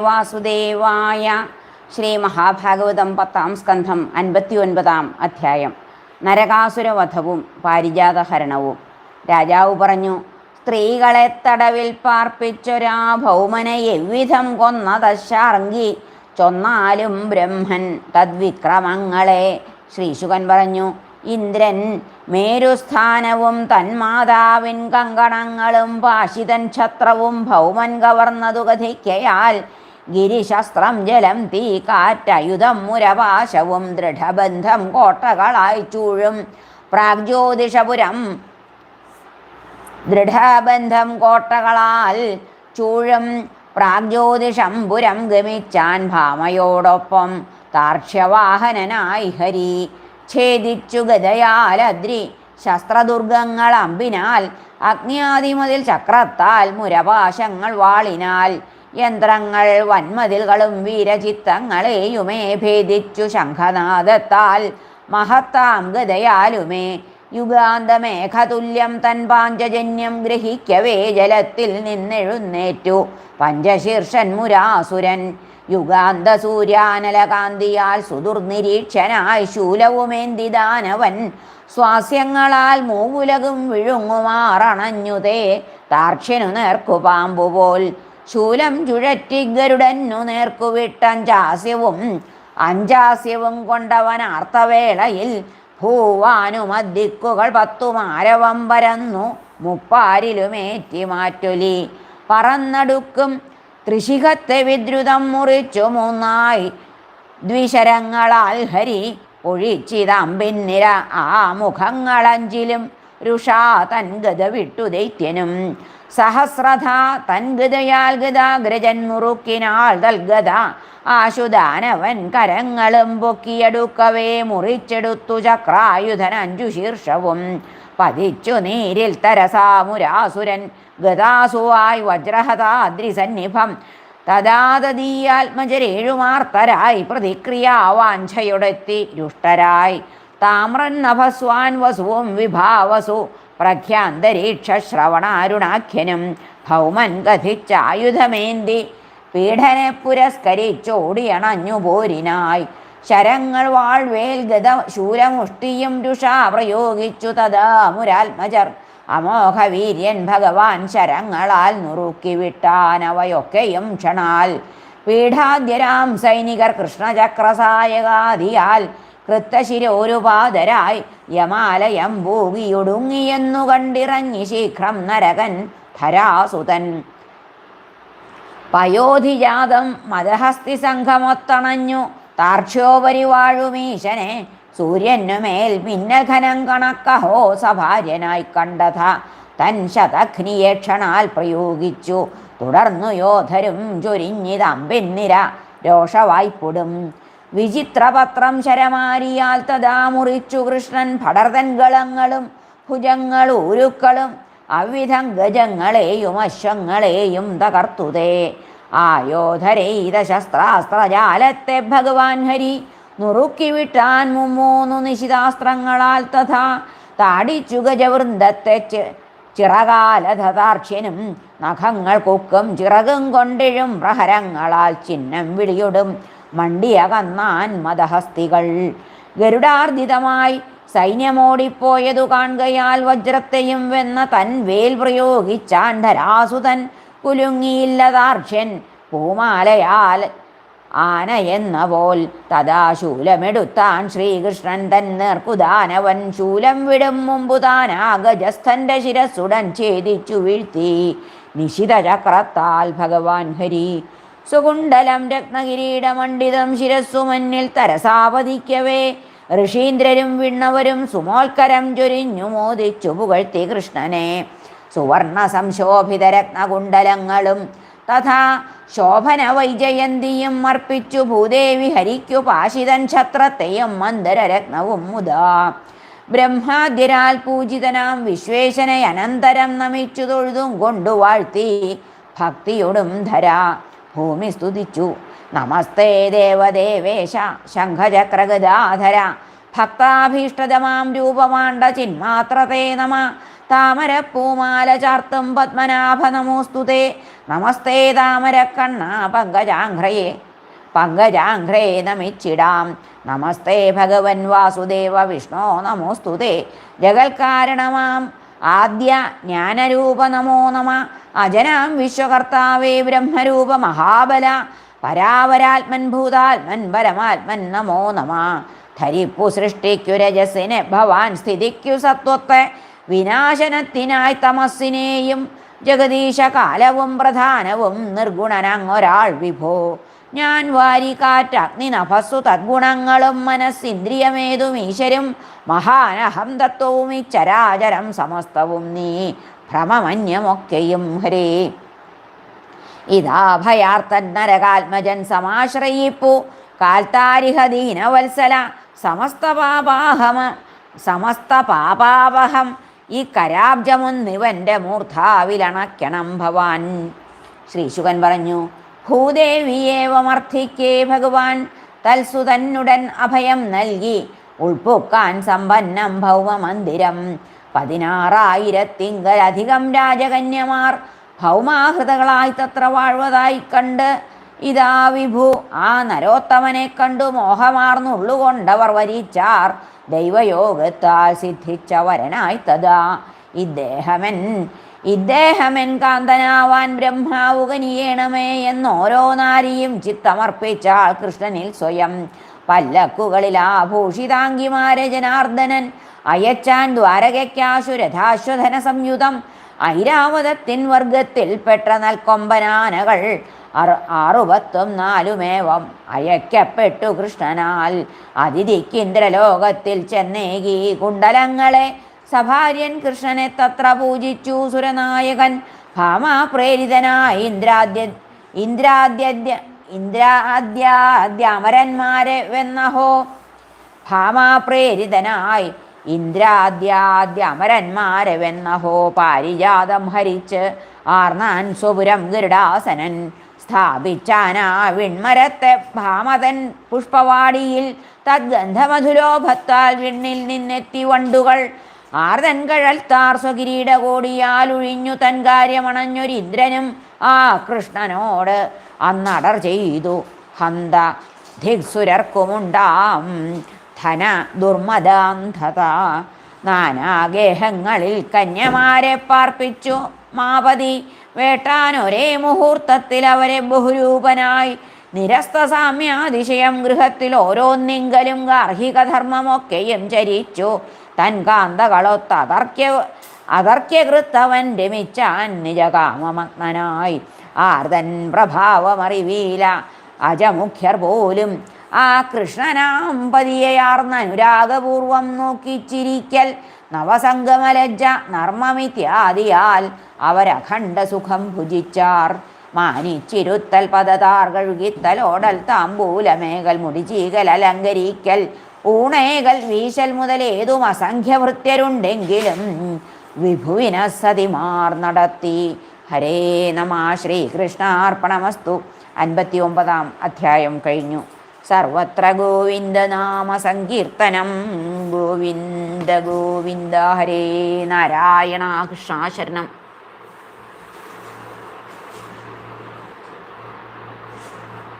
വാസുദേവായ ശ്രീ മഹാഭാഗവതം പത്താം സ്കന്ധം അൻപത്തി ഒൻപതാം അധ്യായം. നരകാസുരവധവും പാരിജാതഹരണവും. രാജാവ് പറഞ്ഞു സ്ത്രീകളെ തടവിൽ പാർപ്പിച്ചൊരാ ഭൗമനെ എவ்விധം കൊന്നതശാർങ്കി ചൊന്നാലും ബ്രഹ്മൻ തദ്വിക്രമങ്ങളെ. ശ്രീശുകൻ പറഞ്ഞു ഇന്ദ്രൻ മേരുസ്ഥാനവും തന്മാതാവിൻ കങ്കണങ്ങളും പാശിതൻ ഛത്രവും ഭൗമൻ കവർന്നതു കഥിക്കയാൽ ഗിരിശസ്ത്രം ജലം തീ കാറ്റയുധം മുരപാശവും ദൃഢബന്ധം കോട്ടകളായി ചൂഴും. പ്രാഗ്ജ്യോതിഷപുരം ദൃഢബന്ധം കോട്ടകളാൽ ചൂഴും. പ്രാഗ്ജ്യോതിഷം പുരം ഗമിച്ചാൻ ഭാമയോടൊപ്പം താർക്ഷ്യവാഹനനായി ഹരി. ഛേദിച്ചു ഗതയാലദ്രി ശസ്ത്രദുർഗങ്ങൾ അമ്പിനാൽ. അഗ്നിയാതിമതിൽ ചക്രത്താൽ മുരപാശങ്ങൾ വാളിനാൽ. യന്ത്രങ്ങൾ വന്മതിലുകളും വീരചിത്തങ്ങളെയുമേ ഭേദിച്ചു ശംഖനാദത്താൽ. മഹത്താം ഗതയാലുമേ യുഗാന്തമേഘതുല്യം തൻ പാഞ്ചജന്യം ഗ്രഹിക്കവേ ജലത്തിൽ നിന്നെഴുന്നേറ്റു. പഞ്ചശീർഷൻ മുരാസുരൻ യുഗാന്ത സൂര്യാനലകാന്തിയാൽ സുദുർനിരീക്ഷനായി ശൂലവുമേന്തി ദാനവൻ. സ്വാസ്യങ്ങളാൽ മൂവുലകും വിഴുങ്ങുമാറണഞ്ഞുതേ താർക്ഷ്യനു നേർക്കു പാമ്പുപോൽ. ശൂലം ചുഴറ്റി ഗരുഡന്നു നേർക്കുവിട്ടഞ്ചാസ്യവും അഞ്ചാസ്യവും കൊണ്ടവൻ ആർത്തവേളയിൽ ഭൂവാനുമദ്ദിക്കുകൾ പത്തുമാരവം പരന്നു മുപ്പാരിലുമേറ്റി മാറ്റൊലി. പറന്നടുക്കും തൃശികത്തെ വിദ്രുതം മുറിച്ചു മൂന്നായി ദ്വിശരങ്ങളാൽ ഹരി ഒഴിച്ചിതാം പിന്നിര ആ മുഖങ്ങളഞ്ചിലും രുഷാ തൻ ഗത വിട്ടു ദൈത്യനും. സഹസ്രഥ തൻ ഗതയാൽ ഗതാഗ്രജൻ മുറുക്കിനാൾ തൽഗത ആശുദാനവൻ കരങ്ങളും പൊക്കിയെടുക്കവേ മുറിച്ചെടുത്തു ചക്രായുധൻ അഞ്ചു ശീർഷവും. പതിച്ചു നീരിൽ തരസാമുരാസുരൻ ഗതാസുവായി വജ്രഹതാദ്രിസന്നിഭം തദാതീയാത്മജരേഴുമാർത്തരായി പ്രതിക്രിയാവാഞ്ചയുടെത്തി രുഷ്ടരായി. താമ്രൻ നഭസ്വാൻ വസുവും വിഭാവസു പ്രഖ്യാന്തരീക്ഷ ശ്രവണാരുണാഖ്യനും ഭൗമൻ കഥിച്ചായുധമേന്തി പീഡനെ പുരസ്കരിച്ചോടിയണഞ്ഞു പോരിനായി ശരങ്ങൾ വാൾവേൽ ഗത ശൂരമുഷ്ടിയും രുഷാ പ്രയോഗിച്ചു തഥാ മുരാത്മജർ. അമോഘ വീര്യൻ ഭഗവാൻ ശരങ്ങളാൽ നുറുക്കി വിട്ടാനവയൊക്കെയും ക്ഷണാൽ. പീഠാദ്യരാം സൈനികർ കൃഷ്ണചക്രസായകാദിയാൽ കൃത്തശിരോരുപാതരായി യമാലയം ഭൂമിയൊടുങ്ങിയെന്നു കണ്ടിറങ്ങി ശീഘ്രം നരകൻ ധരാസുതൻ. പയോധിജാതം മദഹസ്തി സംഘമൊത്തണഞ്ഞു. താർക്ഷ്യോപരി വാഴുമീശനെ സൂര്യനുമേൽ മിന്നഘനം കണക്കഹോ സഭാര്യനായി കണ്ടഥ തൻ ശതഘ്നിയേക്ഷണാൽ പ്രയോഗിച്ചു. തുടർന്നു യോധരും ചൊരിഞ്ഞിതമ്പിന്നിര രോഷവായ്പുടും. വിചിത്രപത്രം ശരമാരിയാൽ തഥാ മുറിച്ചു കൃഷ്ണൻ പടർതൻകളങ്ങളും ഭുജങ്ങൾ ഉരുക്കളും അവിധം ഗജങ്ങളെയും അശ്വങ്ങളെയും തകർത്തുതേ. ആയോധരൈത ശസ്ത്രാസ്ത്രജാലത്തെ ഭഗവാൻ ഹരി നുറുക്കിവിട്ടാൻ മുമ്മൂന്നു നിശിതാസ്ത്രങ്ങളാൽ തഥാ താടിച്ചു ഗജവൃന്ദത്തെ ചിറകാലധാർക്ഷ്യനും നഖങ്ങൾ കൊക്കും ചിറകും കൊണ്ടിഴും പ്രഹരങ്ങളാൽ ചിഹ്നം വിളിയൊടും. മണ്ടിയകന്നാൻ മതഹസ്തികൾ ഗരുഡാർജിതമായി സൈന്യമോടിപ്പോയതു കാണുകയാൽ വജ്രത്തെയും വെന്ന തൻ വേൽ പ്രയോഗിച്ചാണ്ടരാസുതൻ കുലുങ്ങിയില്ലതാർഷ്യൻ പൂമാലയാൽ ആന എന്ന പോൽ തഥാ ശൂലമെടുത്താൻ ശ്രീകൃഷ്ണൻ തൻ നേർക്കുദാനവൻ ശൂലം വിടും മുമ്പു താൻ ആ ഗജസ്ഥന്റെ ശിരസുടൻ ഛേദിച്ചു വീഴ്ത്തി നിശിതചക്രത്താൽ ഭഗവാൻ ഹരി സുകുണ്ടലം രത്നകിരീടമണ്ഡിതം ശിരസ്സു മന്നിൽ തരസാപതിക്കവേ ഋഷീന്ദ്രരും വിണ്ണവരും സുമോൽക്കരം ചൊരിഞ്ഞു മോദിച്ചു പുകഴ്ത്തി കൃഷ്ണനെ. സുവർണ സംശോഭിത രത്നകുണ്ടലങ്ങളും തഥാ ശോഭന വൈജയന്തിയും അർപ്പിച്ചു ഭൂദേവി ഹരിക്കു പാശിതൻ ഛത്രത്തെയും മന്ദരരത്നവും മുതാ. ബ്രഹ്മാദ്യരാൽ പൂജിതനാം വിശ്വേശനെ അനന്തരം നമിച്ചു തൊഴുതും കൊണ്ടു വാഴ്ത്തി ഭക്തിയൊടും ധര. ഭൂമി സ്തുതിച്ചു. നമസ്തേ ദേവദേവേശ ശംഖചക്രഗദാധര. ഭക്താഭീഷ്ടതമാം രൂപമാണ്ട ചിന്മാത്രതേ നമ. താമരപ്പൂമാല ചാർത്തും പത്മനാഭ നമോസ്തുതേ. നമസ്തേ താമരക്കണ്ണ പങ്കജാഘ്രയെ. പങ്കജാഘ്രേ നമിച്ചിടാം. നമസ്തേ ഭഗവൻ വാസുദേവ വിഷ്ണോ നമോസ്തുതേ. ജഗൽക്കാരണമാം ആദ്യ ജ്ഞാനരൂപ നമോ നമ അജനാം വിശ്വകർത്താവേ ബ്രഹ്മരൂപ മഹാബല പരാവരാത്മൻ ഭൂതാത്മൻ പരമാത്മൻ നമോ നമ. ധരിപ്പു സൃഷ്ടിക്കു രജസിനെ ഭവാൻ സ്ഥിതിക്കു സത്വത്തെ വിനാശനത്തിനായി തമസ്സിനെയും ജഗദീശ കാലവും പ്രധാനവും നിർഗുണനങ്ങൊരാൾ വിഭോ. ഞാൻ വാരി കാറ്റഗ്നി നഭസ്സു തദ്ഗുണങ്ങളും മനസ്സിന്ദ്രിയമേതും ഈശ്വരും മഹാനഹം തത്വവും ഈ ചരാചരം സമസ്തവും നീ ഭ്രമമന്യമൊക്കെയും ഹരേ. ഇതാ ഭയാർത്തൻ നരകാത്മജൻ സമാശ്രയിപ്പു. കാൽത്താരിഹ ദീനവത്സല സമസ്ത പാപാഹമ സമസ്ത പാപാവഹം ഈ കരാബ്ജമൊന്നിവന്റെ മൂർധാവിലണക്കണം ഭവാൻ. ശ്രീശുകൻ പറഞ്ഞു ഭൂദേവിയേവമർത്ഥിക്കേ ഭഗവാൻ. തൽസുതന്നുടൻ അഭയം നൽകി. ഉൾപ്പൊക്കാൻ സമ്പന്നം ഭൗമമന്ദിരം. പതിനാറായിരത്തിങ്കലധികം രാജകന്യമാർ ഭൗമാഹൃതകളായി തത്ര വാഴ്വതായി കണ്ട്. ഇതാ വിഭു ആ നരോത്തമനെ കണ്ടു മോഹമാർന്നുള്ളുകൊണ്ടവർ വരിച്ചാർ. ദൈവയോഗത്താൽ സിദ്ധിച്ച വരനായി തഥാ. ഇദ്ദേഹമൻ ഇദ്ദേഹമൻ കാന്തനാവാൻ ബ്രഹ്മാവു കനിയേണമേ എന്നോരോ നാരിയും ചിത്തമർപ്പിച്ചാൾ കൃഷ്ണനിൽ സ്വയം. പല്ലക്കുകളിൽ ആഭൂഷിതാംഗിമാരെ ജനാർദ്ദനൻ. അയച്ചാൻ ദ്വാരകയ്ക്കാശുരഥാശ്വധന സംയുതം. ഐരാവതത്തിൻ വർഗത്തിൽ പെട്ട നൽക്കൊമ്പനാനകൾ അറു അറുപത്തും നാലുമേവം അയക്കപ്പെട്ടു കൃഷ്ണനാൽ. അതിഥിക്കിന്ദ്രലോകത്തിൽ ചെന്നേകി കുണ്ടലങ്ങളെ സഭാര്യൻ കൃഷ്ണനെ തത്ര പൂജിച്ചു സുരനായകൻ. ഭാമാപ്രേരിതനായ ഇന്ദ്രാദ്യ ഇന്ദ്രാദ്യ ഇന്ദ്രാദ്യാദ്യമരന്മാരെ വെന്നഹോ. ഭാമാപ്രേരിതനായി ഇന്ദ്രാദ്യാദ്യ അമരന്മാരെ വെന്നഹോ. പാരിജാതം ഹരിച്ച് ആർന്നാൻ സ്വപുരം ഗരുഡാസനൻ സ്ഥാപിച്ചാനാ വിൺമരത്തെ ഭാമതൻ പുഷ്പവാടിയിൽ തദ്ഗന്ധമധുരോഭത്താൽ വിണ്ണിൽ നിന്നെത്തി വണ്ടുകൾ ആർതൻ കഴൽ താർ സ്വകിരീട കോടിയാലൊഴിഞ്ഞു തൻ കാര്യമണഞ്ഞൊരിന്ദ്രനും ആ കൃഷ്ണനോട് അന്നടർ ചെയ്തു. ഹന്ത ധിക്സുരർക്കുമുണ്ടാം. ധന ദുർമദാന്ധത നാനാഗേഹങ്ങളിൽ കന്യമാരെ പാർപ്പിച്ചു. മാപതി വേട്ടാൻ ഒരേ മുഹൂർത്തത്തിൽ അവരെ ബഹുരൂപനായി. നിരസ്ത സാമ്യാതിശയം ഗൃഹത്തിൽ ഓരോന്നിങ്കലും ഗാർഹിക ധർമ്മമൊക്കെയും ചരിച്ചു. തൻ കാന്തകളൊത്ത് അതർക്യ അതർക്യകൃത്തവൻ രമിച്ചാൻ നിജകാമമഗ്നനായി. ആർതൻ പ്രഭാവമറിവീല അജമുഖ്യർ പോലും ആ കൃഷ്ണനാം പതിയയാർന്ന അനുരാഗപൂർവം നോക്കിച്ചിരിക്കൽ നവസംഗമലജ്ജ നർമ്മമിത്യാദിയാൽ അവരഖണ്ഡ സുഖം ഭുജിച്ചാർ. മാനിച്ചിരുത്തൽ പദതാർ കഴുകിത്തലോടൽ താമ്പൂലമേകൽ മുടിചീകൽ അലങ്കരിക്കൽ ഊണേകൽ വീശൽ മുതൽ ഏതും അസംഖ്യവൃത്യരുണ്ടെങ്കിലും വിഭുവിന സതിമാർ നടത്തി. ഹരേ നമ ശ്രീകൃഷ്ണാർപ്പണമസ്തു. അൻപത്തി ഒമ്പതാം അധ്യായം കഴിഞ്ഞു. സർവത്ര ഗോവിന്ദനാമ സങ്കീർത്തനം. ഗോവിന്ദ ഗോവിന്ദ ഹരേ നാരായണ കൃഷ്ണാശരണം.